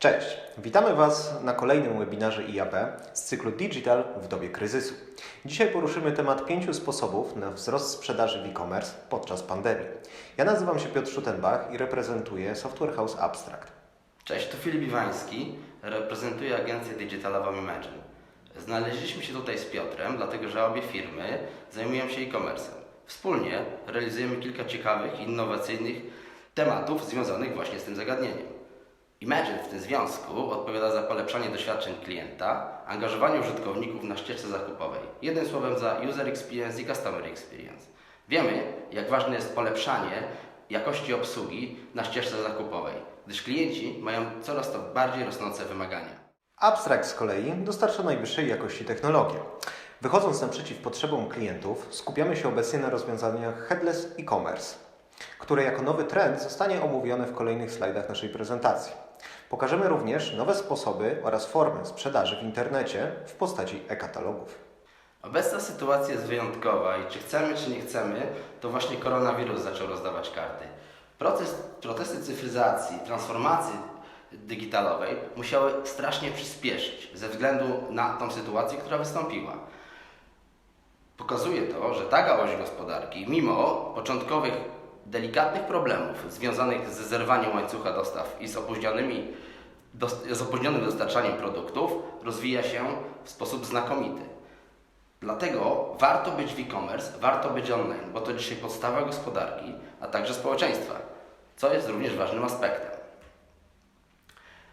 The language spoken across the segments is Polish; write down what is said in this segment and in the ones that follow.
Cześć, witamy Was na kolejnym webinarze IAB z cyklu Digital w dobie kryzysu. Dzisiaj poruszymy temat pięciu sposobów na wzrost sprzedaży w e-commerce podczas pandemii. Ja nazywam się Piotr Schutenbach i reprezentuję Software House Abstract. Cześć, to Filip Iwański, reprezentuję agencję digitalową Imagine. Znaleźliśmy się tutaj z Piotrem, dlatego że obie firmy zajmują się e-commerce. Wspólnie realizujemy kilka ciekawych, innowacyjnych tematów związanych właśnie z tym zagadnieniem. Imagine w tym związku odpowiada za polepszanie doświadczeń klienta, angażowanie użytkowników na ścieżce zakupowej. Jednym słowem za user experience i customer experience. Wiemy, jak ważne jest polepszanie jakości obsługi na ścieżce zakupowej, gdyż klienci mają coraz to bardziej rosnące wymagania. Abstract z kolei dostarcza najwyższej jakości technologię. Wychodząc naprzeciw potrzebom klientów, skupiamy się obecnie na rozwiązaniach headless e-commerce, które jako nowy trend zostanie omówione w kolejnych slajdach naszej prezentacji. Pokażemy również nowe sposoby oraz formy sprzedaży w internecie w postaci e-katalogów. Obecna sytuacja jest wyjątkowa i czy chcemy, czy nie chcemy, to właśnie koronawirus zaczął rozdawać karty. Proces, procesy cyfryzacji, transformacji digitalowej musiały strasznie przyspieszyć ze względu na tą sytuację, która wystąpiła. Pokazuje to, że ta gałąź gospodarki, mimo początkowych delikatnych problemów związanych ze zerwaniem łańcucha dostaw i z, opóźnionymi, z opóźnionym dostarczaniem produktów, rozwija się w sposób znakomity. Dlatego warto być w e-commerce, warto być online, bo to dzisiaj podstawa gospodarki, a także społeczeństwa, co jest również ważnym aspektem.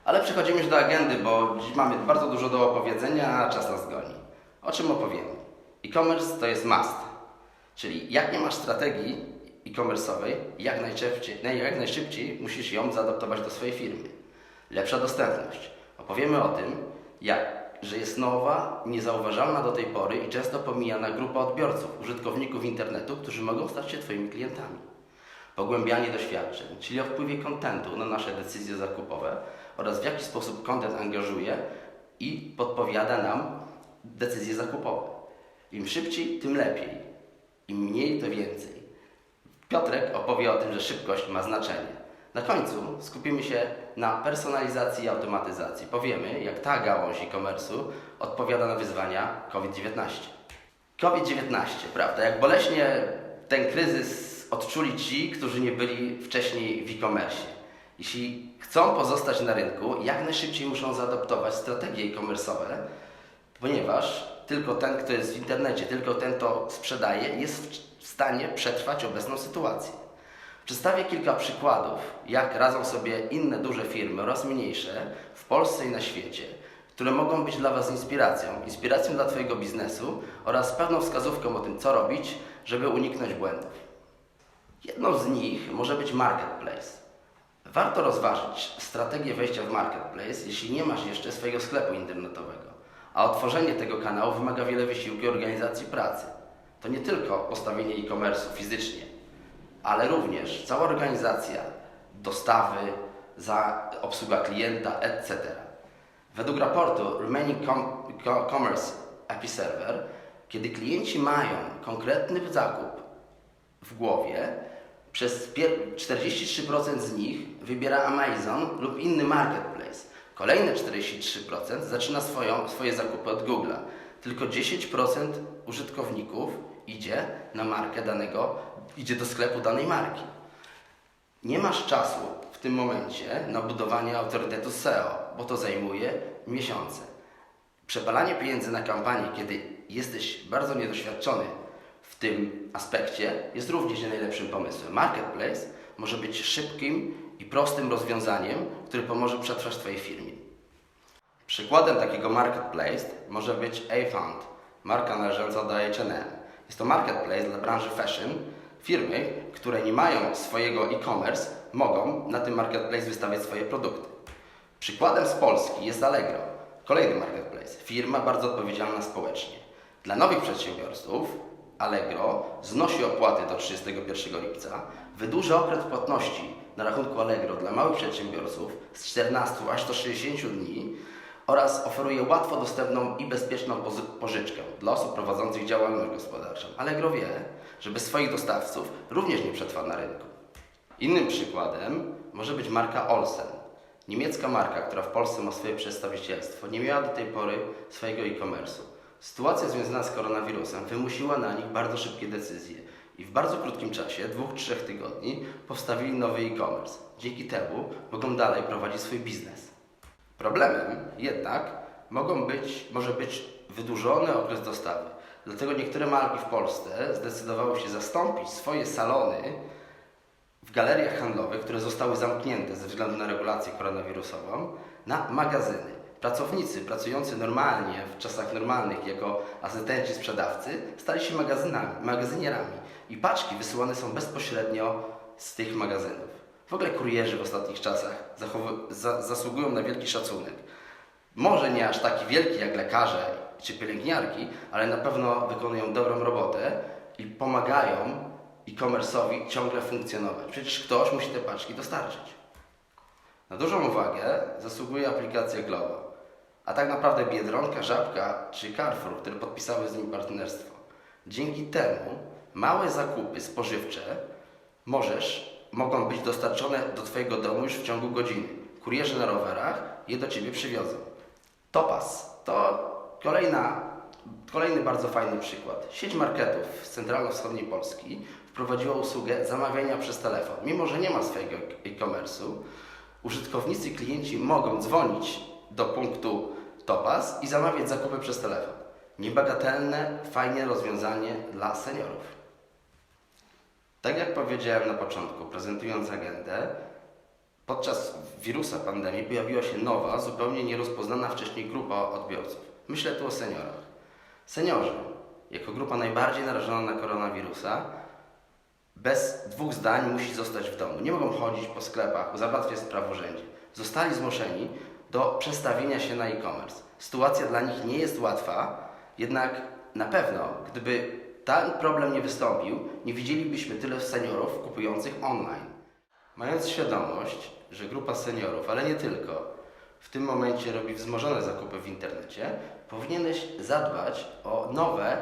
Ale przechodzimy już do agendy, bo dziś mamy bardzo dużo do opowiedzenia, a czas nas goni. O czym opowiemy? E-commerce to jest must, czyli jak nie masz strategii e-commerce'owej, jak najszybciej, naj- jak najszybciej musisz ją zaadaptować do swojej firmy. Lepsza dostępność. Opowiemy o tym, jak, że jest nowa, niezauważalna do tej pory i często pomijana grupa odbiorców, użytkowników internetu, którzy mogą stać się Twoimi klientami. Pogłębianie doświadczeń, czyli o wpływie kontentu na nasze decyzje zakupowe oraz w jaki sposób content angażuje i podpowiada nam decyzje zakupowe. Im szybciej, tym lepiej. Im mniej, to więcej. Piotrek opowie o tym, że szybkość ma znaczenie. Na końcu skupimy się na personalizacji i automatyzacji. Powiemy, jak ta gałąź e-commerce'u odpowiada na wyzwania COVID-19. COVID-19, prawda? Jak boleśnie ten kryzys odczuli ci, którzy nie byli wcześniej w e-commerce. Jeśli chcą pozostać na rynku, jak najszybciej muszą zaadaptować strategie e-commerce'owe, ponieważ tylko ten, kto jest w internecie, tylko ten, kto sprzedaje, jest w stanie przetrwać obecną sytuację. Przedstawię kilka przykładów, jak radzą sobie inne duże firmy oraz mniejsze w Polsce i na świecie, które mogą być dla Was inspiracją, inspiracją dla Twojego biznesu oraz pewną wskazówką o tym, co robić, żeby uniknąć błędów. Jedną z nich może być marketplace. Warto rozważyć strategię wejścia w marketplace, jeśli nie masz jeszcze swojego sklepu internetowego, a otworzenie tego kanału wymaga wiele wysiłku i organizacji pracy. To nie tylko postawienie e-commerce fizycznie, ale również cała organizacja, dostawy, za obsługa klienta, etc. Według raportu Remaining Com- Co- Commerce API Server, kiedy klienci mają konkretny zakup w głowie, przez pier- 43% z nich wybiera Amazon lub inny marketplace. Kolejne 43% zaczyna swoją, swoje zakupy od Google'a. Tylko 10% użytkowników idzie na markę danego, idzie do sklepu danej marki. Nie masz czasu w tym momencie na budowanie autorytetu SEO, bo to zajmuje miesiące. Przepalanie pieniędzy na kampanię, kiedy jesteś bardzo niedoświadczony w tym aspekcie, jest również nie najlepszym pomysłem. Marketplace może być szybkim i prostym rozwiązaniem, które pomoże przetrwać Twojej firmie. Przykładem takiego marketplace może być A-Fund, marka należąca do H&M. Jest to marketplace dla branży fashion. Firmy, które nie mają swojego e-commerce, mogą na tym marketplace wystawiać swoje produkty. Przykładem z Polski jest Allegro, kolejny marketplace, firma bardzo odpowiedzialna społecznie. Dla nowych przedsiębiorców Allegro znosi opłaty do 31 lipca, wydłuża okres płatności na rachunku Allegro dla małych przedsiębiorców z 14 aż do 60 dni oraz oferuje łatwo dostępną i bezpieczną pożyczkę dla osób prowadzących działalność gospodarczą. Allegro wie, że bez swoich dostawców również nie przetrwa na rynku. Innym przykładem może być marka Olsen. Niemiecka marka, która w Polsce ma swoje przedstawicielstwo, nie miała do tej pory swojego e-commerce'u. Sytuacja związana z koronawirusem wymusiła na nich bardzo szybkie decyzje i w bardzo krótkim czasie, dwóch, trzech tygodni, powstawili nowy e-commerce. Dzięki temu mogą dalej prowadzić swój biznes. Problemem jednak mogą być, może być wydłużony okres dostawy. Dlatego niektóre marki w Polsce zdecydowały się zastąpić swoje salony w galeriach handlowych, które zostały zamknięte ze względu na regulację koronawirusową, na magazyny. Pracownicy pracujący normalnie, w czasach normalnych jako asystenci sprzedawcy, stali się magazynami, magazynierami i paczki wysyłane są bezpośrednio z tych magazynów. W ogóle kurierzy w ostatnich czasach za, zasługują na wielki szacunek. Może nie aż taki wielki jak lekarze czy pielęgniarki, ale na pewno wykonują dobrą robotę i pomagają e-commerce'owi ciągle funkcjonować. Przecież ktoś musi te paczki dostarczyć. Na dużą uwagę zasługuje aplikacja Glovo, a tak naprawdę Biedronka, Żabka czy Carrefour, które podpisały z nim partnerstwo. Dzięki temu małe zakupy spożywcze możesz, mogą być dostarczone do Twojego domu już w ciągu godziny. Kurierzy na rowerach je do Ciebie przywiozą. Topas to kolejna, kolejny bardzo fajny przykład. Sieć marketów z centralno-wschodniej Polski wprowadziła usługę zamawiania przez telefon. Mimo, że nie ma swojego e-commerce'u, użytkownicy, klienci mogą dzwonić do punktu Topas i zamawiać zakupy przez telefon. Niebagatelne, fajne rozwiązanie dla seniorów. Tak jak powiedziałem na początku, prezentując agendę, podczas wirusa pandemii pojawiła się nowa, zupełnie nierozpoznana wcześniej grupa odbiorców. Myślę tu o seniorach. Seniorzy, jako grupa najbardziej narażona na koronawirusa, bez dwóch zdań musi zostać w domu. Nie mogą chodzić po sklepach, załatwiać spraw w urzędzie. Zostali zmuszeni do przestawienia się na e-commerce. Sytuacja dla nich nie jest łatwa, jednak na pewno, gdyby ten problem nie wystąpił, nie widzielibyśmy tyle seniorów kupujących online. Mając świadomość, że grupa seniorów, ale nie tylko, w tym momencie robi wzmożone zakupy w internecie, powinieneś zadbać o nowe,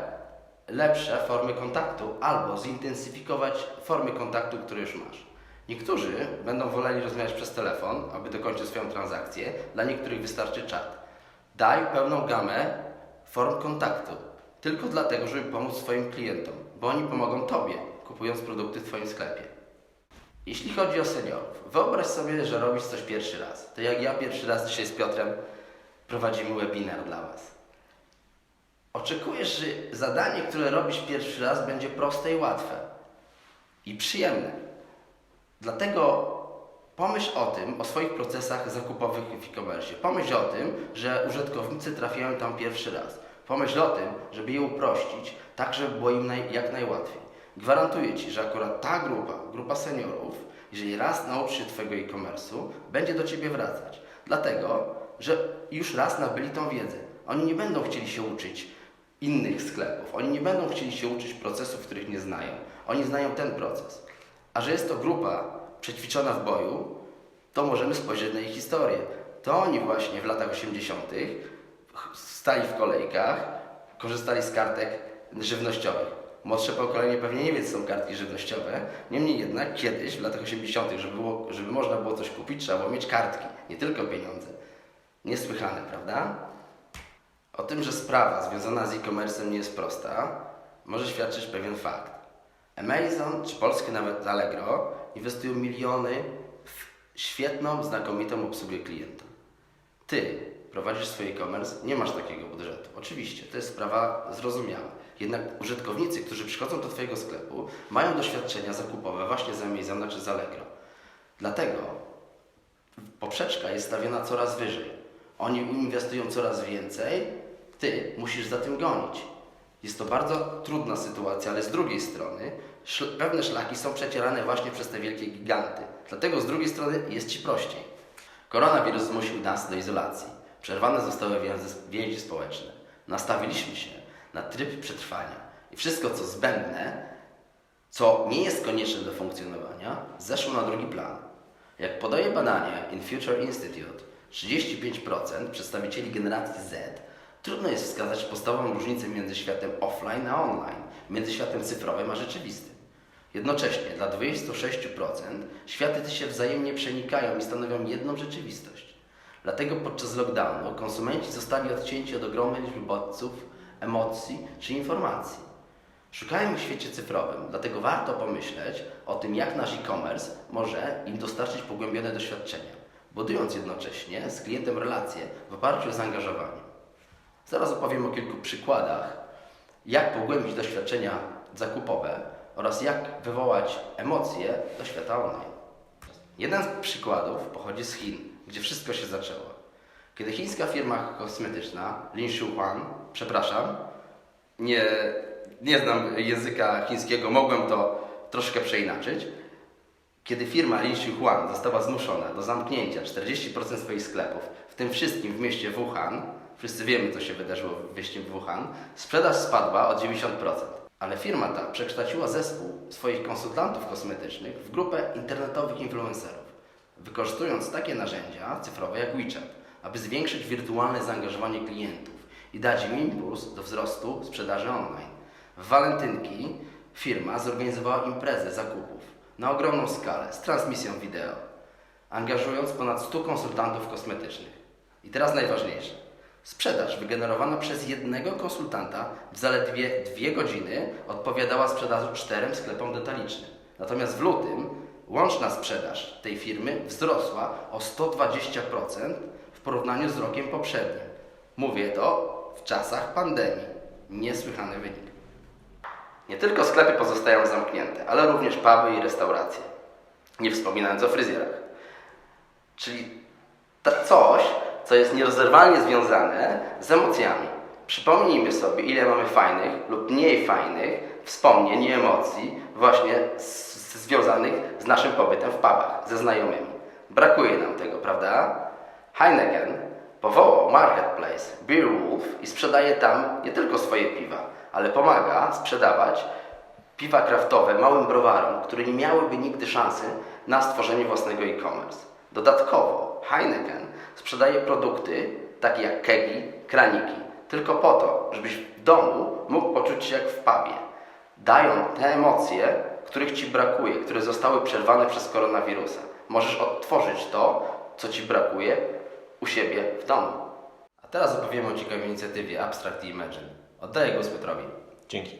lepsze formy kontaktu albo zintensyfikować formy kontaktu, które już masz. Niektórzy będą woleli rozmawiać przez telefon, aby dokończyć swoją transakcję, dla niektórych wystarczy czat. Daj pełną gamę form kontaktu, tylko dlatego, żeby pomóc swoim klientom, bo oni pomogą Tobie, kupując produkty w Twoim sklepie. Jeśli chodzi o seniorów, wyobraź sobie, że robisz coś pierwszy raz. To jak ja pierwszy raz dzisiaj z Piotrem prowadzimy webinar dla Was. Oczekujesz, że zadanie, które robisz pierwszy raz, będzie proste i łatwe i przyjemne. Dlatego pomyśl o tym, o swoich procesach zakupowych w e-commerce. Pomyśl o tym, że użytkownicy trafiają tam pierwszy raz. Pomyśl o tym, żeby je uprościć, tak żeby było im naj, jak najłatwiej. Gwarantuję Ci, że akurat ta grupa, grupa seniorów, jeżeli raz nauczy się Twojego e-commerce'u, będzie do Ciebie wracać. Dlatego, że już raz nabyli tą wiedzę. Oni nie będą chcieli się uczyć innych sklepów. Oni nie będą chcieli się uczyć procesów, których nie znają. Oni znają ten proces. A że jest to grupa przećwiczona w boju, to możemy spojrzeć na ich historię. To oni właśnie w latach 80. stali w kolejkach, korzystali z kartek żywnościowych. Młodsze pokolenie pewnie nie wie, co są kartki żywnościowe. Niemniej jednak kiedyś, w latach 80., żeby, było, żeby można było coś kupić, trzeba było mieć kartki, nie tylko pieniądze. Niesłychane, prawda? O tym, że sprawa związana z e-commerce'em nie jest prosta, może świadczyć pewien fakt. Amazon czy polskie nawet Allegro inwestują miliony w świetną, znakomitą obsługę klienta. Ty prowadzisz swój e-commerce, nie masz takiego budżetu. Oczywiście, to jest sprawa zrozumiała. Jednak użytkownicy, którzy przychodzą do Twojego sklepu, mają doświadczenia zakupowe właśnie z Amazona czy z Allegro. Dlatego poprzeczka jest stawiana coraz wyżej. Oni inwestują coraz więcej, ty musisz za tym gonić. Jest to bardzo trudna sytuacja, ale z drugiej strony szl- pewne szlaki są przecierane właśnie przez te wielkie giganty. Dlatego z drugiej strony jest ci prościej. Koronawirus zmusił nas do izolacji. Przerwane zostały więzi społeczne. Nastawiliśmy się na tryb przetrwania i wszystko, co zbędne, co nie jest konieczne do funkcjonowania, zeszło na drugi plan. Jak podaje badanie In Future Institute, 35% przedstawicieli generacji Z trudno jest wskazać podstawową różnicę między światem offline a online, między światem cyfrowym a rzeczywistym. Jednocześnie dla 26% światy te się wzajemnie przenikają i stanowią jedną rzeczywistość. Dlatego podczas lockdownu konsumenci zostali odcięci od ogromnej liczby bodźców, emocji czy informacji. Szukają w świecie cyfrowym, dlatego warto pomyśleć o tym, jak nasz e-commerce może im dostarczyć pogłębione doświadczenia, budując jednocześnie z klientem relacje w oparciu o zaangażowanie. Zaraz opowiem o kilku przykładach, jak pogłębić doświadczenia zakupowe oraz jak wywołać emocje do świata online. Jeden z przykładów pochodzi z Chin, gdzie wszystko się zaczęło. Kiedy chińska firma kosmetyczna Lin Shuhuan, przepraszam, nie, nie znam języka chińskiego, mogłem to troszkę przeinaczyć. Kiedy firma Lin Shuhuan została zmuszona do zamknięcia 40% swoich sklepów, w tym wszystkim w mieście Wuhan, wszyscy wiemy co się wydarzyło w mieście Wuhan, sprzedaż spadła o 90%. Ale firma ta przekształciła zespół swoich konsultantów kosmetycznych w grupę internetowych influencerów, wykorzystując takie narzędzia cyfrowe jak WeChat, aby zwiększyć wirtualne zaangażowanie klientów i dać im impuls do wzrostu sprzedaży online. W walentynki firma zorganizowała imprezę zakupów na ogromną skalę z transmisją wideo, angażując ponad 100 konsultantów kosmetycznych. I teraz najważniejsze. Sprzedaż wygenerowana przez jednego konsultanta w zaledwie dwie godziny odpowiadała sprzedaży czterem sklepom detalicznym. Natomiast w lutym łączna sprzedaż tej firmy wzrosła o 120% w porównaniu z rokiem poprzednim. Mówię to w czasach pandemii. Niesłychany wynik. Nie tylko sklepy pozostają zamknięte, ale również puby i restauracje. Nie wspominając o fryzjerach. Czyli coś, co jest nierozerwalnie związane z emocjami. Przypomnijmy sobie, ile mamy fajnych lub mniej fajnych wspomnień i emocji właśnie z, związanych z naszym pobytem w pubach, ze znajomymi. Brakuje nam tego, prawda? Heineken powołał marketplace Beer Wolf i sprzedaje tam nie tylko swoje piwa, ale pomaga sprzedawać piwa kraftowe małym browarom, które nie miałyby nigdy szansy na stworzenie własnego e-commerce. Dodatkowo Heineken sprzedaje produkty takie jak kegi, kraniki, tylko po to, żebyś w domu mógł poczuć się jak w pubie. Dają te emocje, których Ci brakuje, które zostały przerwane przez koronawirusa. Możesz odtworzyć to, co Ci brakuje u siebie w domu. A teraz opowiemy o ciekawej inicjatywie Abstract Imagine. Oddaję głos Piotrowi. Dzięki.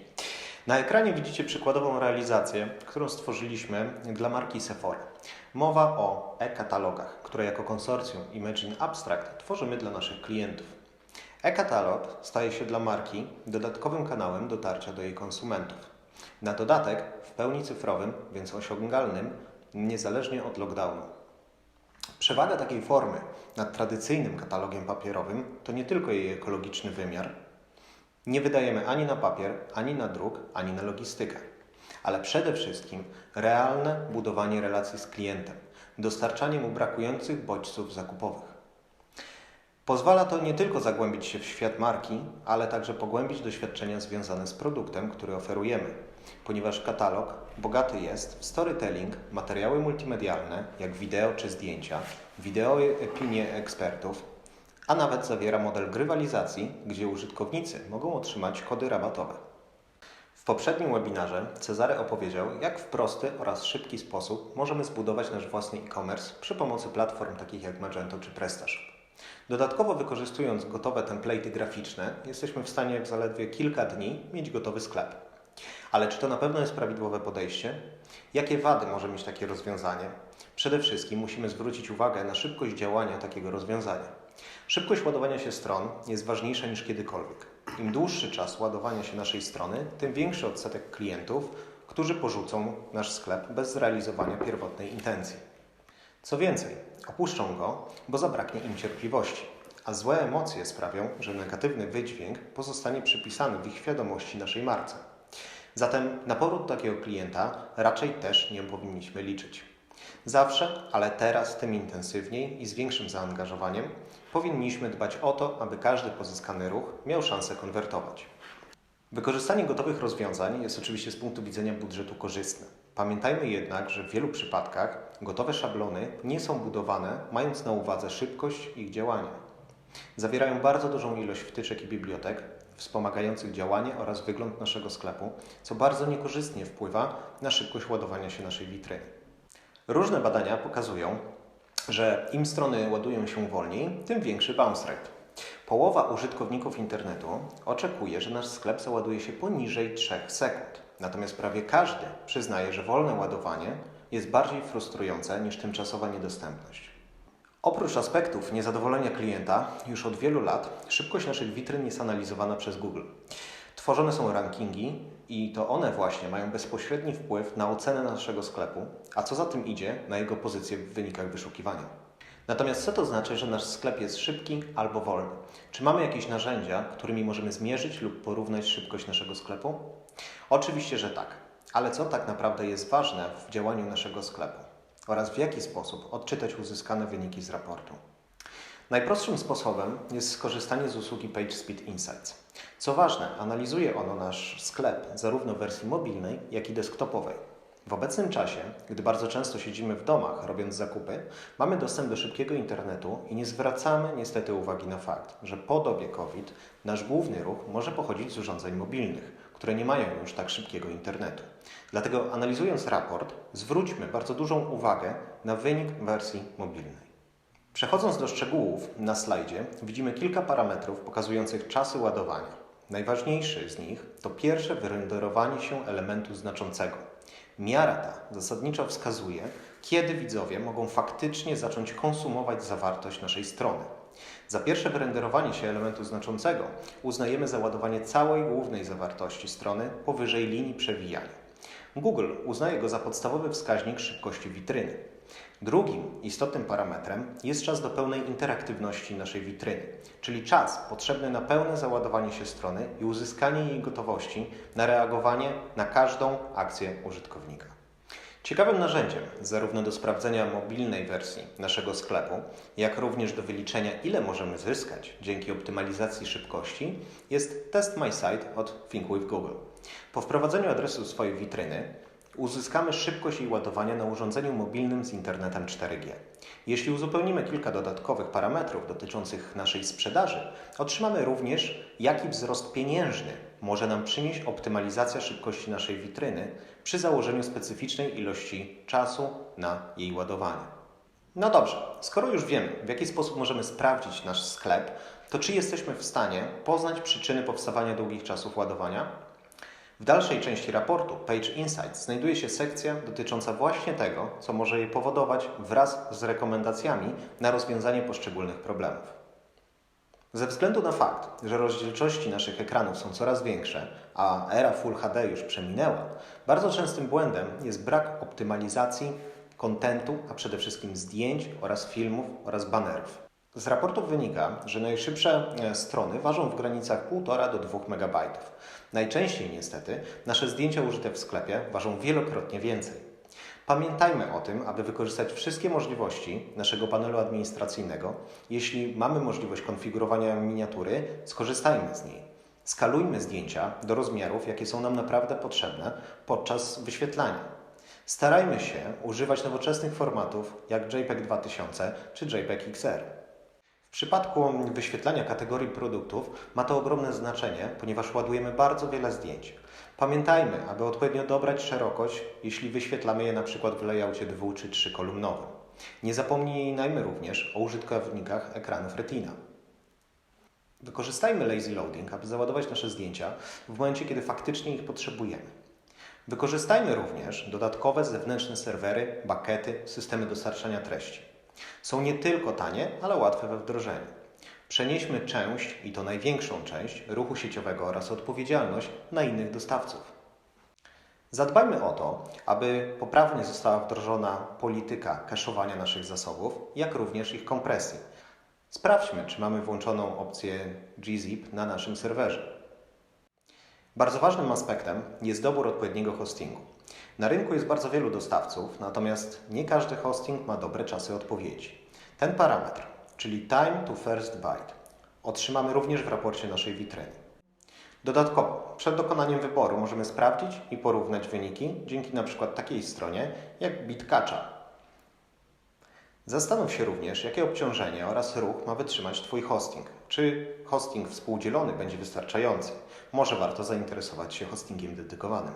Na ekranie widzicie przykładową realizację, którą stworzyliśmy dla marki Sephora. Mowa o e-katalogach, które jako konsorcjum Imagine Abstract tworzymy dla naszych klientów. E-katalog staje się dla marki dodatkowym kanałem dotarcia do jej konsumentów. Na dodatek w pełni cyfrowym, więc osiągalnym niezależnie od lockdownu. Przewaga takiej formy nad tradycyjnym katalogiem papierowym to nie tylko jej ekologiczny wymiar, nie wydajemy ani na papier, ani na druk, ani na logistykę, ale przede wszystkim realne budowanie relacji z klientem, dostarczanie mu brakujących bodźców zakupowych. Pozwala to nie tylko zagłębić się w świat marki, ale także pogłębić doświadczenia związane z produktem, który oferujemy, ponieważ katalog bogaty jest w storytelling, materiały multimedialne, jak wideo czy zdjęcia, wideo i opinie ekspertów, a nawet zawiera model grywalizacji, gdzie użytkownicy mogą otrzymać kody rabatowe. W poprzednim webinarze Cezary opowiedział, jak w prosty oraz szybki sposób możemy zbudować nasz własny e-commerce przy pomocy platform takich jak Magento czy PrestaShop. Dodatkowo wykorzystując gotowe template'y graficzne, jesteśmy w stanie w zaledwie kilka dni mieć gotowy sklep. Ale czy to na pewno jest prawidłowe podejście? Jakie wady może mieć takie rozwiązanie? Przede wszystkim musimy zwrócić uwagę na szybkość działania takiego rozwiązania. Szybkość ładowania się stron jest ważniejsza niż kiedykolwiek. Im dłuższy czas ładowania się naszej strony, tym większy odsetek klientów, którzy porzucą nasz sklep bez zrealizowania pierwotnej intencji. Co więcej, opuszczą go, bo zabraknie im cierpliwości, a złe emocje sprawią, że negatywny wydźwięk pozostanie przypisany w ich świadomości naszej marce. Zatem na powrót takiego klienta raczej też nie powinniśmy liczyć. Zawsze, ale teraz tym intensywniej i z większym zaangażowaniem, powinniśmy dbać o to, aby każdy pozyskany ruch miał szansę konwertować. Wykorzystanie gotowych rozwiązań jest oczywiście z punktu widzenia budżetu korzystne. Pamiętajmy jednak, że w wielu przypadkach gotowe szablony nie są budowane mając na uwadze szybkość ich działania. Zawierają bardzo dużą ilość wtyczek i bibliotek, wspomagających działanie oraz wygląd naszego sklepu, co bardzo niekorzystnie wpływa na szybkość ładowania się naszej witryny. Różne badania pokazują, że im strony ładują się wolniej, tym większy bounce rate. Połowa użytkowników internetu oczekuje, że nasz sklep załaduje się poniżej 3 sekund. Natomiast prawie każdy przyznaje, że wolne ładowanie jest bardziej frustrujące niż tymczasowa niedostępność. Oprócz aspektów niezadowolenia klienta, już od wielu lat szybkość naszych witryn jest analizowana przez Google. Tworzone są rankingi i to one właśnie mają bezpośredni wpływ na ocenę naszego sklepu, a co za tym idzie, na jego pozycję w wynikach wyszukiwania. Natomiast co to znaczy, że nasz sklep jest szybki albo wolny? Czy mamy jakieś narzędzia, którymi możemy zmierzyć lub porównać szybkość naszego sklepu? Oczywiście, że tak. Ale co tak naprawdę jest ważne w działaniu naszego sklepu? Oraz w jaki sposób odczytać uzyskane wyniki z raportu? Najprostszym sposobem jest skorzystanie z usługi PageSpeed Insights. Co ważne, analizuje ono nasz sklep zarówno w wersji mobilnej, jak i desktopowej. W obecnym czasie, gdy bardzo często siedzimy w domach robiąc zakupy, mamy dostęp do szybkiego internetu i nie zwracamy niestety uwagi na fakt, że po dobie COVID nasz główny ruch może pochodzić z urządzeń mobilnych, które nie mają już tak szybkiego internetu. Dlatego analizując raport, zwróćmy bardzo dużą uwagę na wynik wersji mobilnej. Przechodząc do szczegółów, na slajdzie widzimy kilka parametrów pokazujących czasy ładowania. Najważniejszy z nich to pierwsze wyrenderowanie się elementu znaczącego. Miara ta zasadniczo wskazuje, kiedy widzowie mogą faktycznie zacząć konsumować zawartość naszej strony. Za pierwsze wyrenderowanie się elementu znaczącego uznajemy załadowanie całej głównej zawartości strony powyżej linii przewijania. Google uznaje go za podstawowy wskaźnik szybkości witryny. Drugim istotnym parametrem jest czas do pełnej interaktywności naszej witryny, czyli czas potrzebny na pełne załadowanie się strony i uzyskanie jej gotowości na reagowanie na każdą akcję użytkownika. Ciekawym narzędziem zarówno do sprawdzenia mobilnej wersji naszego sklepu, jak również do wyliczenia, ile możemy zyskać dzięki optymalizacji szybkości, jest Test My Site od Think with Google. Po wprowadzeniu adresu swojej witryny uzyskamy szybkość jej ładowania na urządzeniu mobilnym z internetem 4G. Jeśli uzupełnimy kilka dodatkowych parametrów dotyczących naszej sprzedaży, otrzymamy również, jaki wzrost pieniężny może nam przynieść optymalizacja szybkości naszej witryny przy założeniu specyficznej ilości czasu na jej ładowanie. No dobrze, skoro już wiemy, w jaki sposób możemy sprawdzić nasz sklep, to czy jesteśmy w stanie poznać przyczyny powstawania długich czasów ładowania? W dalszej części raportu Page Insights znajduje się sekcja dotycząca właśnie tego, co może je powodować wraz z rekomendacjami na rozwiązanie poszczególnych problemów. Ze względu na fakt, że rozdzielczości naszych ekranów są coraz większe, a era Full HD już przeminęła, bardzo częstym błędem jest brak optymalizacji kontentu, a przede wszystkim zdjęć oraz filmów oraz banerów. Z raportów wynika, że najszybsze e, strony ważą w granicach 1,5 do 2 MB. Najczęściej niestety nasze zdjęcia użyte w sklepie ważą wielokrotnie więcej. Pamiętajmy o tym, aby wykorzystać wszystkie możliwości naszego panelu administracyjnego. Jeśli mamy możliwość konfigurowania miniatury, skorzystajmy z niej. Skalujmy zdjęcia do rozmiarów, jakie są nam naprawdę potrzebne podczas wyświetlania. Starajmy się używać nowoczesnych formatów jak JPEG 2000 czy JPEG XR. W przypadku wyświetlania kategorii produktów ma to ogromne znaczenie, ponieważ ładujemy bardzo wiele zdjęć. Pamiętajmy, aby odpowiednio dobrać szerokość, jeśli wyświetlamy je przykład w layoutie dwu czy trzykolumnowym. Nie zapomnijmy również o użytkownikach ekranów Retina. Wykorzystajmy lazy loading, aby załadować nasze zdjęcia w momencie, kiedy faktycznie ich potrzebujemy. Wykorzystajmy również dodatkowe zewnętrzne serwery, bakety, systemy dostarczania treści. Są nie tylko tanie, ale łatwe we wdrożeniu. Przenieśmy część, i to największą część, ruchu sieciowego oraz odpowiedzialność na innych dostawców. Zadbajmy o to, aby poprawnie została wdrożona polityka kaszowania naszych zasobów, jak również ich kompresji. Sprawdźmy, czy mamy włączoną opcję gzip na naszym serwerze. Bardzo ważnym aspektem jest dobór odpowiedniego hostingu. Na rynku jest bardzo wielu dostawców, natomiast nie każdy hosting ma dobre czasy odpowiedzi. Ten parametr, czyli time to first byte, otrzymamy również w raporcie naszej witryny. Dodatkowo, przed dokonaniem wyboru możemy sprawdzić i porównać wyniki dzięki np. takiej stronie jak BitCacha. Zastanów się również, jakie obciążenie oraz ruch ma wytrzymać Twój hosting. Czy hosting współdzielony będzie wystarczający? Może warto zainteresować się hostingiem dedykowanym.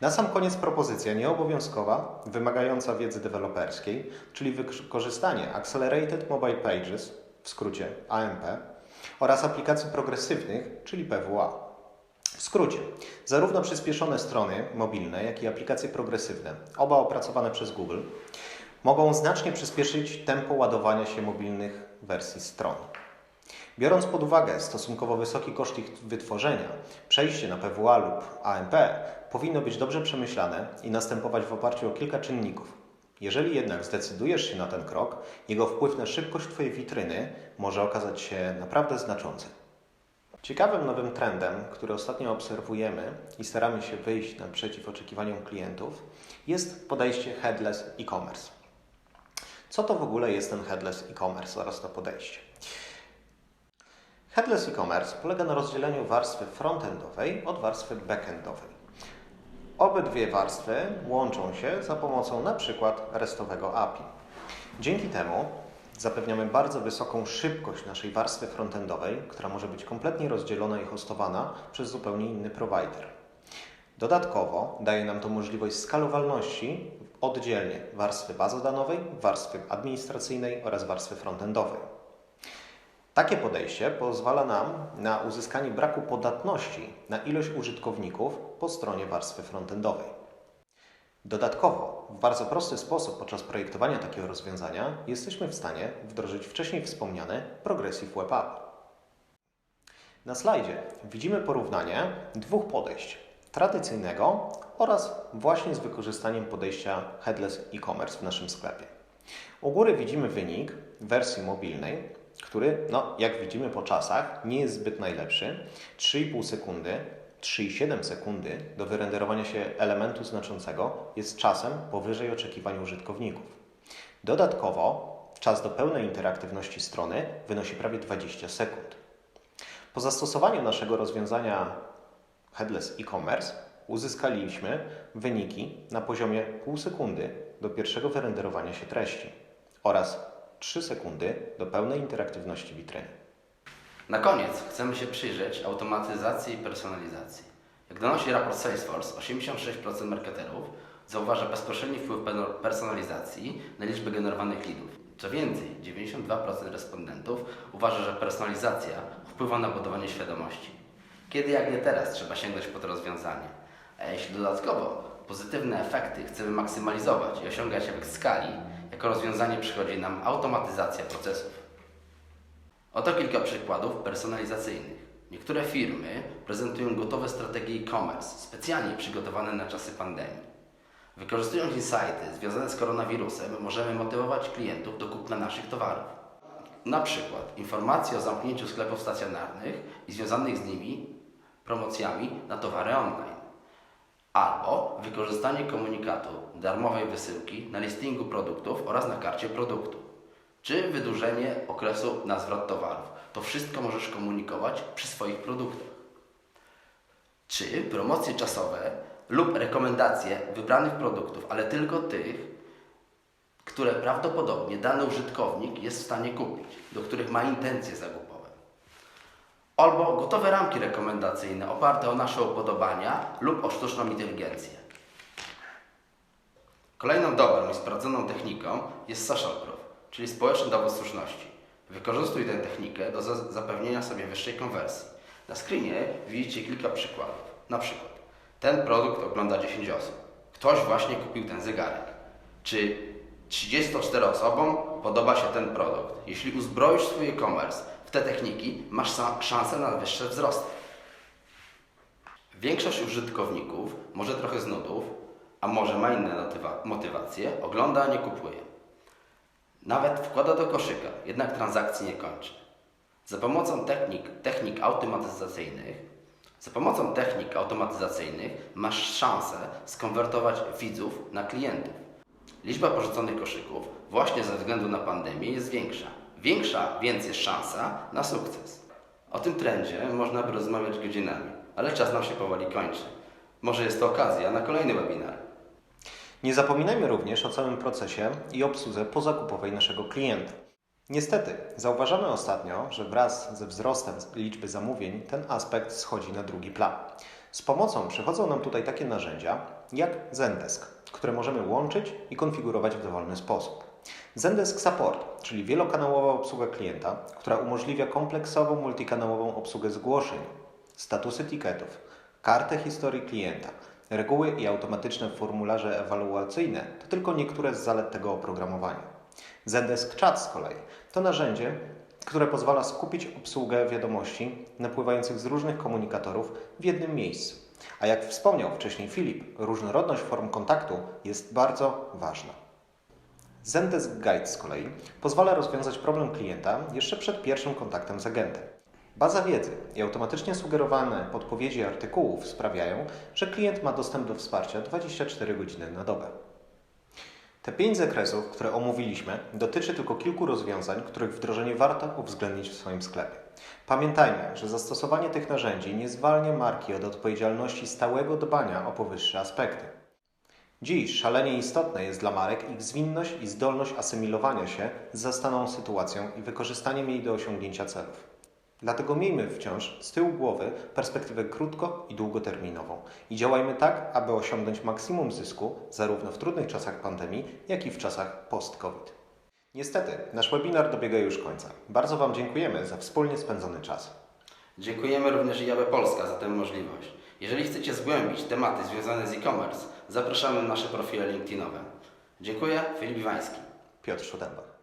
Na sam koniec propozycja nieobowiązkowa, wymagająca wiedzy deweloperskiej, czyli wykorzystanie Accelerated Mobile Pages, w skrócie AMP, oraz aplikacji progresywnych, czyli PWA. W skrócie, zarówno przyspieszone strony mobilne, jak i aplikacje progresywne, oba opracowane przez Google, mogą znacznie przyspieszyć tempo ładowania się mobilnych wersji stron. Biorąc pod uwagę stosunkowo wysoki koszt ich wytworzenia, przejście na PWA lub AMP powinno być dobrze przemyślane i następować w oparciu o kilka czynników. Jeżeli jednak zdecydujesz się na ten krok, jego wpływ na szybkość Twojej witryny może okazać się naprawdę znaczący. Ciekawym nowym trendem, który ostatnio obserwujemy i staramy się wyjść naprzeciw oczekiwaniom klientów, jest podejście headless e-commerce. Co to w ogóle jest ten headless e-commerce oraz to podejście? Headless e-commerce polega na rozdzieleniu warstwy frontendowej od warstwy backendowej. Obydwie warstwy łączą się za pomocą przykład restowego API. Dzięki temu zapewniamy bardzo wysoką szybkość naszej warstwy frontendowej, która może być kompletnie rozdzielona i hostowana przez zupełnie inny provider. Dodatkowo daje nam to możliwość skalowalności oddzielnie warstwy bazodanowej, warstwy administracyjnej oraz warstwy frontendowej. Takie podejście pozwala nam na uzyskanie braku podatności na ilość użytkowników po stronie warstwy frontendowej. Dodatkowo, w bardzo prosty sposób podczas projektowania takiego rozwiązania jesteśmy w stanie wdrożyć wcześniej wspomniane Progressive Web App. Na slajdzie widzimy porównanie dwóch podejść: tradycyjnego oraz właśnie z wykorzystaniem podejścia headless e-commerce w naszym sklepie. U góry widzimy wynik wersji mobilnej, który, no, jak widzimy po czasach, nie jest zbyt najlepszy. 3,5 sekundy, 3,7 sekundy do wyrenderowania się elementu znaczącego jest czasem powyżej oczekiwań użytkowników. Dodatkowo czas do pełnej interaktywności strony wynosi prawie 20 sekund. Po zastosowaniu naszego rozwiązania Headless e-commerce uzyskaliśmy wyniki na poziomie pół sekundy do pierwszego wyrenderowania się treści oraz 3 sekundy do pełnej interaktywności witryny. Na koniec chcemy się przyjrzeć automatyzacji i personalizacji. Jak donosi raport Salesforce, 86% marketerów zauważa bezpośredni wpływ pe- personalizacji na liczbę generowanych leadów. Co więcej, 92% respondentów uważa, że personalizacja wpływa na budowanie świadomości. Kiedy jak nie teraz trzeba sięgnąć po to rozwiązanie. A jeśli dodatkowo pozytywne efekty chcemy maksymalizować i osiągać efekt skali, jako rozwiązanie przychodzi nam automatyzacja procesów. Oto kilka przykładów personalizacyjnych. Niektóre firmy prezentują gotowe strategie e-commerce, specjalnie przygotowane na czasy pandemii. Wykorzystując insighty związane z koronawirusem, możemy motywować klientów do kupna naszych towarów. Na przykład informacje o zamknięciu sklepów stacjonarnych i związanych z nimi promocjami na towary online. Albo wykorzystanie komunikatu darmowej wysyłki na listingu produktów oraz na karcie produktu. Czy wydłużenie okresu na zwrot towarów. To wszystko możesz komunikować przy swoich produktach. Czy promocje czasowe lub rekomendacje wybranych produktów, ale tylko tych, które prawdopodobnie dany użytkownik jest w stanie kupić, do których ma intencje zakupowe. Albo gotowe ramki rekomendacyjne oparte o nasze upodobania lub o sztuczną inteligencję. Kolejną dobrą i sprawdzoną techniką jest social proof, czyli społeczny dowód słuszności. Wykorzystuj tę technikę do za- zapewnienia sobie wyższej konwersji. Na screenie widzicie kilka przykładów. Na przykład, ten produkt ogląda 10 osób. Ktoś właśnie kupił ten zegarek. Czy 34 osobom podoba się ten produkt? Jeśli uzbroisz swój e-commerce te techniki, masz szansę na wyższe wzrosty. Większość użytkowników, może trochę z nudów, a może ma inne motywa- motywacje, ogląda, a nie kupuje. Nawet wkłada do koszyka, jednak transakcji nie kończy. Za pomocą technik, technik automatyzacyjnych, za pomocą technik automatyzacyjnych masz szansę skonwertować widzów na klientów. Liczba porzuconych koszyków właśnie ze względu na pandemię jest większa. Większa więc jest szansa na sukces. O tym trendzie można by rozmawiać godzinami, ale czas nam się powoli kończy. Może jest to okazja na kolejny webinar. Nie zapominajmy również o całym procesie i obsłudze pozakupowej naszego klienta. Niestety, zauważamy ostatnio, że wraz ze wzrostem liczby zamówień ten aspekt schodzi na drugi plan. Z pomocą przychodzą nam tutaj takie narzędzia jak Zendesk, które możemy łączyć i konfigurować w dowolny sposób. Zendesk Support, czyli wielokanałowa obsługa klienta, która umożliwia kompleksową multikanałową obsługę zgłoszeń, statusy etykietów, kartę historii klienta, reguły i automatyczne formularze ewaluacyjne to tylko niektóre z zalet tego oprogramowania. Zendesk Chat z kolei to narzędzie, które pozwala skupić obsługę wiadomości napływających z różnych komunikatorów w jednym miejscu. A jak wspomniał wcześniej Filip, różnorodność form kontaktu jest bardzo ważna. Zendesk Guide z kolei pozwala rozwiązać problem klienta jeszcze przed pierwszym kontaktem z agentem. Baza wiedzy i automatycznie sugerowane podpowiedzi artykułów sprawiają, że klient ma dostęp do wsparcia 24 godziny na dobę. Te pięć zakresów, które omówiliśmy, dotyczy tylko kilku rozwiązań, których wdrożenie warto uwzględnić w swoim sklepie. Pamiętajmy, że zastosowanie tych narzędzi nie zwalnia marki od odpowiedzialności stałego dbania o powyższe aspekty. Dziś szalenie istotne jest dla marek ich zwinność i zdolność asymilowania się z zastaną sytuacją i wykorzystaniem jej do osiągnięcia celów. Dlatego miejmy wciąż z tyłu głowy perspektywę krótko i długoterminową i działajmy tak, aby osiągnąć maksimum zysku zarówno w trudnych czasach pandemii, jak i w czasach post-COVID. Niestety, nasz webinar dobiega już końca. Bardzo Wam dziękujemy za wspólnie spędzony czas. Dziękujemy również IAB Polska za tę możliwość. Jeżeli chcecie zgłębić tematy związane z e-commerce, zapraszamy na nasze profile LinkedInowe. Dziękuję, Filip Iwański. Piotr Szutenbach.